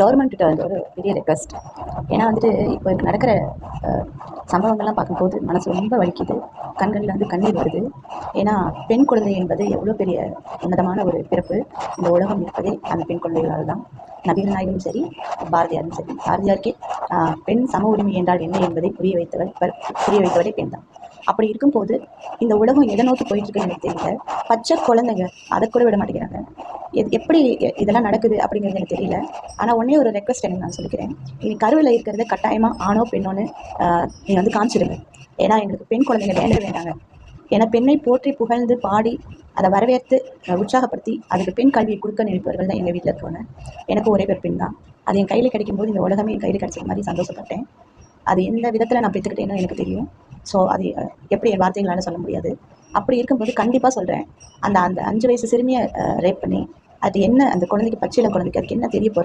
கவர்மெண்ட்டிட்ட வந்து ஒரு பெரிய ரெக்வஸ்ட் ஏன்னா வந்துட்டு இப்போ நடக்கிற சம்பவங்கள்லாம் பார்க்கும்போது மனசு ரொம்ப வலிக்குது. கண்களில் வந்து கண்ணீர் வருது. ஏன்னா பெண் குழந்தை என்பது எவ்வளோ பெரிய உன்னதமான ஒரு பிறப்பு. இந்த உலகம் இருப்பதே அந்த பெண் குழந்தைகளால் தான் நபிகள் நாயகம் சரி பாரதியாரும் சரி. பாரதியாருக்கே பெண் சம உரிமை என்றால் என்ன என்பதை புரிய வைத்தவர் புரிய வைத்தவரே பெண் தான். அப்படி இருக்கும்போது இந்த உலகம் எதை நோக்கி போயிட்டு இருக்குன்னு எனக்கு தெரியல. பச்சை குழந்தைங்க அதை கூட விட மாட்டேங்கிறாங்க. எது எப்படி இதெல்லாம் நடக்குது அப்படிங்கிறது எனக்கு தெரியல. ஆனால் ஒன்றே ஒரு ரெக்வஸ்ட் எனக்கு நான் சொல்லிக்கிறேன். இனி கருவில் இருக்கிறது கட்டாயமாக ஆணோ பெண்ணோன்னு நீங்கள் வந்து காமிச்சிடுங்க ஏன்னா எங்களுக்கு பெண் குழந்தைங்க வேண்டவே வேண்டாங்க. ஏன்னா பெண்ணை போற்றி புகழ்ந்து பாடி அதை வரவேற்று உற்சாகப்படுத்தி அதுக்கு பெண் கல்வியை கொடுக்க நினைப்பவர்கள் தான் எங்கள் வீட்டில் இருக்கவங்க. எனக்கு ஒரே பேர் பெண் தான். அது என் கையில் கிடைக்கும்போது இந்த உலகமே என் கையில் கிடைச்ச மாதிரி சந்தோஷப்பட்டேன். அது எந்த விதத்தில் நான் பெற்றுக்கிட்டேன்னு எனக்கு தெரியும். ஸோ அது எப்படி என் வார்த்தைகளால் சொல்ல முடியாது. அப்படி இருக்கும்போது கண்டிப்பாக சொல்கிறேன் அந்த அந்த அஞ்சு வயசு சிறுமியை ரேப் பண்ணி அது என்ன அந்த குழந்தைக்கு பச்சிளம் குழந்தைக்கு அதுக்கு என்ன தெரிய போகிறது